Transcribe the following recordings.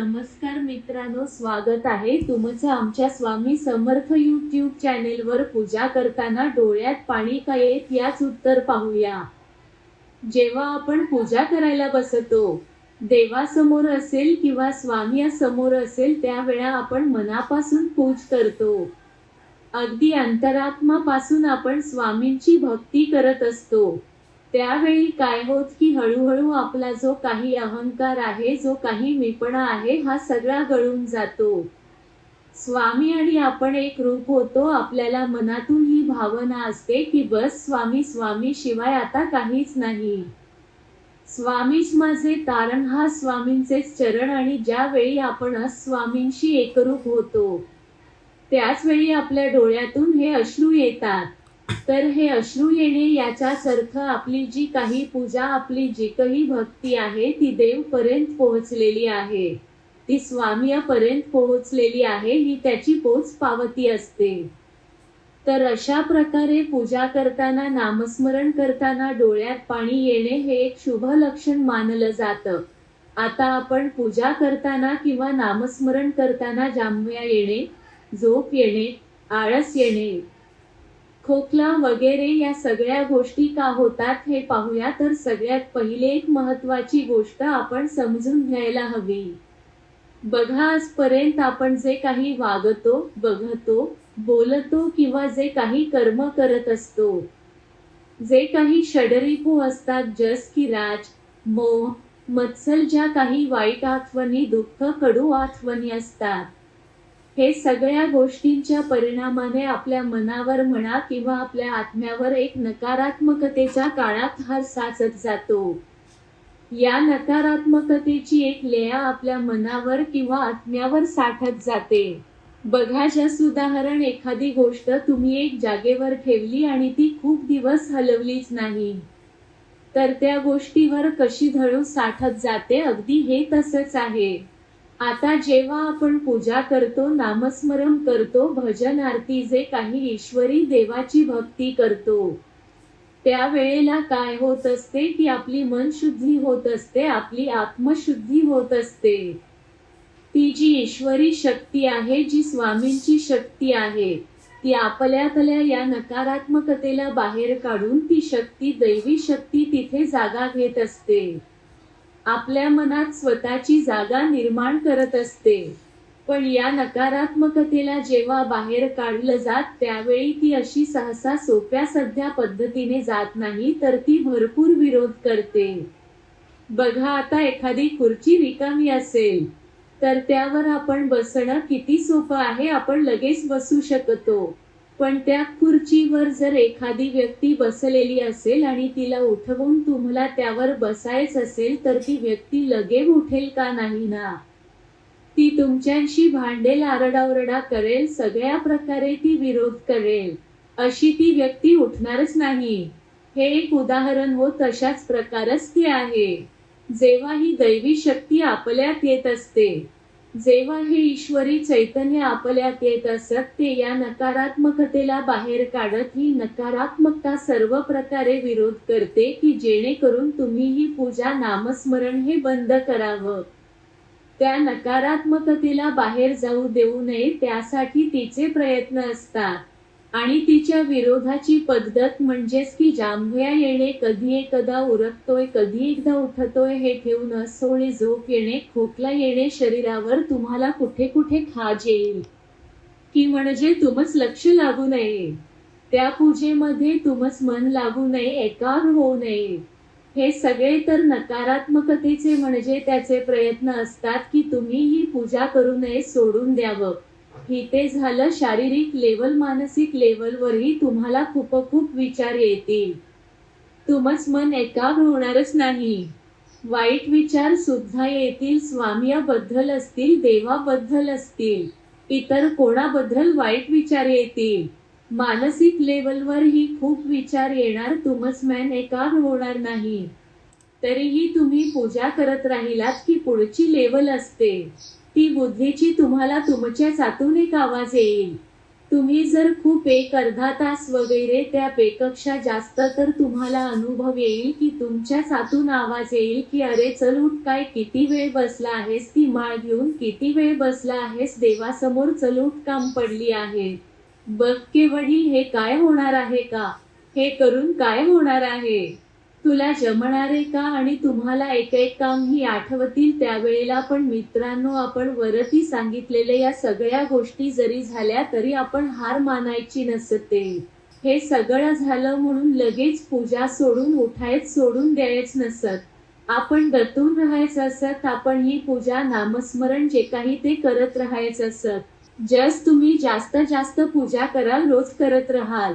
नमस्कार मित्रांनो स्वागत आहे तुमचं आमच्या स्वामी समर्थ युट्यूब चॅनेलवर. पूजा करताना डोळ्यात पाणी का येत याच उत्तर पाहूया. जेव्हा आपण पूजा करायला बसतो देवासमोर असेल किंवा स्वामी समोर असेल त्यावेळा आपण मनापासून पूज करतो. अगदी अंतरात्मापासून आपण स्वामींची भक्ती करत असतो. त्यावेळी काय होत की हळूहळू आपला जो काही अहंकार आहे जो काही मीपणा आहे हा सगळा गळून जातो. स्वामी आणि आपण एक रूप होतो आपल्याला मनातून ही भावना असते की बस स्वामी स्वामी शिवाय आता काहीच नाही. स्वामीच माझे तारण हा स्वामींचेच चरण आणि ज्यावेळी आपण स्वामींशी एकरूप होतो त्याच वेळी आपल्या डोळ्यातून हे अश्रू येतात. तर हे अश्रू येणे याचाच अर्थ आपली जी काही पूजा आपली जी काही भक्ती आहे ती देवपर्यंत पोहोचलेली आहे. ती स्वामीपर्यंत पोहोचलेली आहे ही त्याची पोच पावती असते. तर अशा प्रकारे पूजा करताना नामस्मरण करताना डोळ्यात पाणी येणे हे एक शुभ लक्षण मानलं जातं. आता आपण पूजा करताना किंवा नामस्मरण करताना जांभया येणे झोप येणे आळस येणे खोकला वगैरे या सगळ्या गोष्टी का होतात हे पाहूया. तर सगळ्यात पहिले एक महत्वाची गोष्ट आपण समजून घ्यायला हवी. बघा आजपर्यंत आपण जे काही वागतो बघतो बोलतो किंवा जे काही कर्म करत असतो जे काही षडरिपू असतात जस की राज मोह मत्सल ज्या काही वाईट आठवणी दुःख कडू आठवणी असतात हे सगळ्या गोष्टींच्या परिणामाने आपल्या मनावर म्हणा किंवा आपल्या आत्म्यावर एक नकारात्मकतेच्या काळात हार साचत जातो. या नकारात्मकतेची एक लेया आपल्या मनावर किंवा आत्म्यावर साठत जाते. बघा जस उदाहरण एखादी गोष्ट तुम्ही एक जागेवर ठेवली आणि ती खूप दिवस हलवलीच नाही तर त्या गोष्टीवर कशी धळू साठत जाते अगदी हे तसंच आहे. आता जेव्हा आपण पूजा करतो नामस्मरण करतो भजन आरती जे काही ईश्वरी देवाची भक्ती करतो त्या वेळेला काय होत असते की आपली मन शुद्धी होत असते आपली आत्मशुद्धी होत असते. ती जी ईश्वरी शक्ती आहे जी स्वामींची शक्ती आहे ती आपल्यातल्या या नकारात्मकतेला बाहेर काढून ती शक्ती दैवी शक्ती तिथे जागा घेत असते. आपल्या मनात स्वतःची जागा निर्माण करत असते. पण या नकारात्मकतेला जेव्हा बाहेर काढलं जात त्यावेळी ती अशी सहसा सोप्या सध्या पद्धतीने जात नाही तर ती भरपूर विरोध करते. बघा आता एखादी खुर्ची रिकामी असेल तर त्यावर आपण बसणं किती सोपं आहे आपण लगेच बसू शकतो. पण त्या खुर्चीवर जर एखादी व्यक्ती बसलेली असेल आणि तिला उठवून तुम्हाला त्यावर बसायच असेल तर ती व्यक्ती लगेच उठेल का नाही ना? ती तुमच्याशी भांडेल आरडाओरडा करेल सगळ्या प्रकारे ती विरोध करेल. अशी ती व्यक्ती उठणारच नाही. हे एक उदाहरण हो तशाच प्रकारच ती आहे. जेव्हा ही दैवी शक्ती आपल्यात येत असते जेव्हा हे ईश्वरी चैतन्य आपल्यात येत असत ते या नकारात्मकतेला बाहेर काढत ही नकारात्मकता सर्व प्रकारे विरोध करते की जेणेकरून तुम्ही ही पूजा नामस्मरण हे बंद करावं. त्या नकारात्मकतेला बाहेर जाऊ देऊ नये त्यासाठी तिचे प्रयत्न असतात. आणि तिच्या विरोधाची पद्धत म्हणजेच की जांभया येणे कधी एकदा उरकतोय कधी एकदा उठतोय हे ठेवून असोळी झोप येणे खोकला येणे शरीरावर तुम्हाला कुठे कुठे खाज येईल? की म्हणजे तुमच लक्ष लागू नये. त्या पूजेमध्ये तुमच मन लागू नये एकाग होऊ नये. हे सगळे तर नकारात्मकतेचे म्हणजे त्याचे प्रयत्न असतात की तुम्ही ही पूजा करू नये सोडून द्यावं. ही ते झालं शारीरिक लेवल मानसिक लेवलवरही तुम्हाला खूप खूप विचार येतील. तुमच मन एकाग्र होणारच नाही. वाईट विचार सुद्धा येतील स्वामीयाबद्दल असतील देवाबद्दल असतील इतर कोणाबद्दल वाईट विचार येतील. मानसिक लेवलवर ही खूप विचार येणार तुमच मॅन एकाग्र होणार नाही. तरीही तुम्ही पूजा करत राहिलात की पुढची लेवल असते. ती बुद्धीची तुम्हाला तुमच्या चातून एक आवाज येईल. तुम्ही जर खूप एक अर्धा तास वगैरे त्यापेक्षा जास्त तर तुम्हाला अनुभव येईल की तुमच्या सातून आवाज येईल की अरे चल उठ काय किती वेळ बसला आहेस ती माळ घेऊन किती वेळ बसला आहेस देवासमोर चल उठ काम पडली आहे. बघ के वडील हे काय होणार आहे का? हे करून काय होणार आहे? तुला जमणारे का? आणि तुम्हाला एक एक काम ही आठवतील त्यावेळेला पण मित्रांनो आपण वरती सांगितलेल्या या सगळ्या गोष्टी जरी झाल्या तरी आपण हार मानायची नसते. हे सगळं झालं म्हणून लगेच पूजा सोडून उठायच सोडून द्यायच नसत. आपण दतून राहायचं असत आपण ही पूजा नामस्मरण जे काही ते करत राहायचं असत. जस तुम्ही जास्त जास्त पूजा कराल रोज करत राहाल.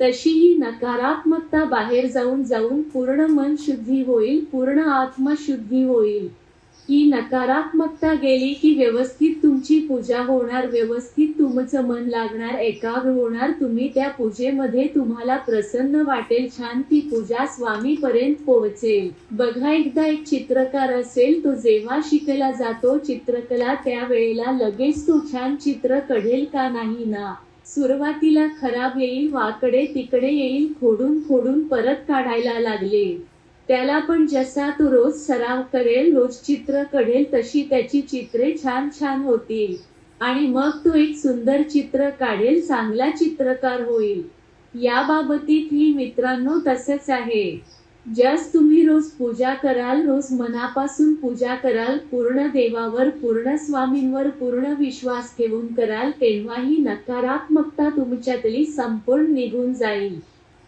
तशी ही नकारात्मकता बाहेर जाऊन जाऊन पूर्ण मन शुद्धी होईल पूर्ण आत्मा शुद्धी होईल. ही नकारात्मकता गेली की व्यवस्थित तुमची पूजा होणार व्यवस्थित तुमचं मन लागणार एकाग्र होणार तुम्ही त्या पूजेमध्ये तुम्हाला प्रसन्न वाटेल छान ती पूजा स्वामी पर्यंत पोहोचेल. बघा एकदा एक चित्रकार असेल तो जेव्हा शिकला जातो चित्रकला त्यावेळेला लगेच तो छान चित्र कढेल का नाही ना? सुरुवातीला खराब येईल वाकडे तिकडे येईल खोडून खोडून परत काढायला लागले. त्याला पण जसा तो रोज सराव करेल रोज चित्र कढेल तशी त्याची चित्रे छान छान होतील. आणि मग तो एक सुंदर चित्र काढेल चांगला चित्रकार होईल. या बाबतीत ही मित्रांनो तसंच आहे. ज्यास तुम्ही रोज पूजा कराल रोज मनापासून पूजा कराल पूर्ण देवावर पूर्ण स्वामींवर पूर्ण विश्वास ठेवून कराल तेव्हा ही नकारात्मकता तुमच्यातली संपूर्ण निघून जाईल.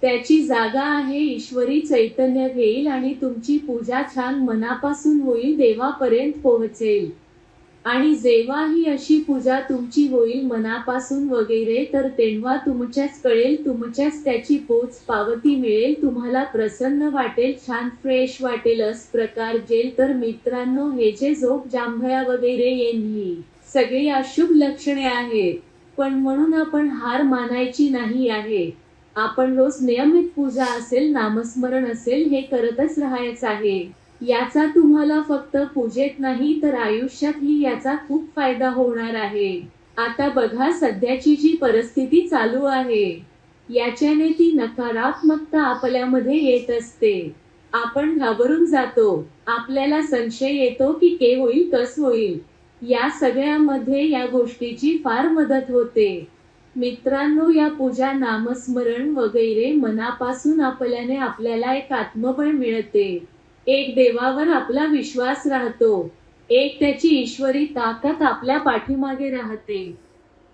त्याची जागा आहे ईश्वरी चैतन्य घेईल आणि तुमची पूजा छान मनापासून होईल देवापर्यंत पोहोचेल. आणि जेव्हा ही अशी पूजा तुमची होईल मनापासून वगैरे तर तेव्हा तुमच्याच कळेल तुमच्याच त्याची पोच पावती मिळेल तुम्हाला प्रसन्न वाटेल छान फ्रेश वाटेल अस प्रकार जेल. तर मित्रांनो हे जे झोप जांभळ्या वगैरे येईल ही सगळी अशुभ लक्षणे आहेत. पण म्हणून आपण हार मानायची नाही आहे. आपण रोज नियमित पूजा असेल नामस्मरण असेल हे करतच राहायचं आहे. याचा तुम्हाला फक्त पूजेत नाही तर आयुष्यातही याचा खूप फायदा होणार आहे. आता बघा सध्याची जी परिस्थिती चालू आहे. याच्याने ती नकारात्मकता आपल्यामध्ये येत असते. आपण घाबरून जातो. आपल्याला संशय येतो की के होईल कस होईल. या सगळ्यामध्ये या गोष्टीची फार मदत होते. मित्रांनो या पूजा नामस्मरण वगैरे मनापासून आपल्याने आपल्याला एक आत्मबळ मिळते. एक देवावर आपला विश्वास राहतो. एक त्याची ईश्वरी ताकद आपल्या पाठीमागे राहते.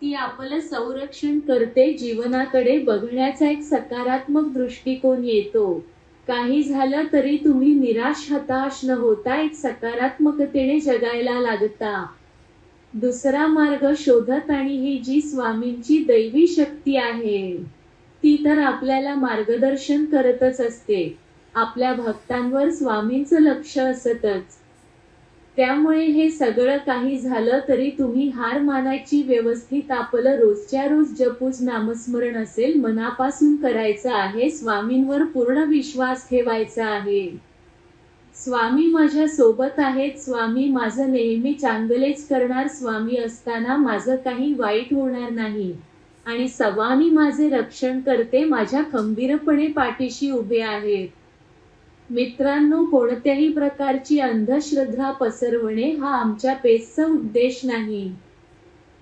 ती आपलं संरक्षण करते जीवनाकडे बघण्याचा एक सकारात्मक दृष्टिकोन येतो. काही झालं तरी तुम्ही निराश हताश न होता एक सकारात्मकतेने जगायला लागता. दुसरा मार्ग शोधत आणि ही जी स्वामींची दैवी शक्ती आहे ती तर आपल्याला मार्गदर्शन करतच असते. आपल्या भक्तांवर स्वामींचं लक्ष असतच. त्यामुळे हे सगळं काही झालं तरी तुम्ही हार मानायची व्यवस्थित आपलं रोजच्या रोज जपूज नामस्मरण असेल मनापासून करायचं आहे स्वामींवर पूर्ण विश्वास ठेवायचा आहे. स्वामी माझ्या सोबत आहेत स्वामी माझं नेहमी चांगलेच करणार स्वामी असताना माझं काही वाईट होणार नाही. आणि सवामी माझे रक्षण करते माझ्या खंबीरपणे पाठीशी उभे आहेत. मित्रांनो कोणत्याही प्रकारची अंधश्रद्धा पसरवणे हा आमच्या पेजचा उद्देश नाही.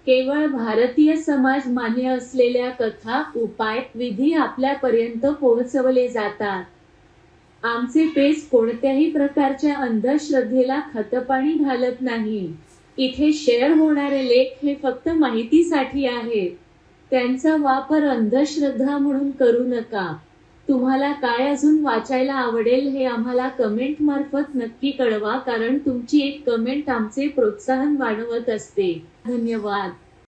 केवळ भारतीय समाज मान्य असलेल्या कथा उपाय विधी आपल्यापर्यंत पोहोचवले जातात. आमचे पेज कोणत्याही प्रकारच्या अंधश्रद्धेला खतपाणी घालत नाही. इथे शेअर होणारे लेख हे फक्त माहितीसाठी आहेत. त्यांचा वापर अंधश्रद्धा म्हणून करू नका. तुम्हाला काय अजून वाचायला आवडेल हे आम्हाला कमेंट मार्फत नक्की कळवा कारण तुमची एक कमेंट आमचे प्रोत्साहन वाढवत असते. धन्यवाद.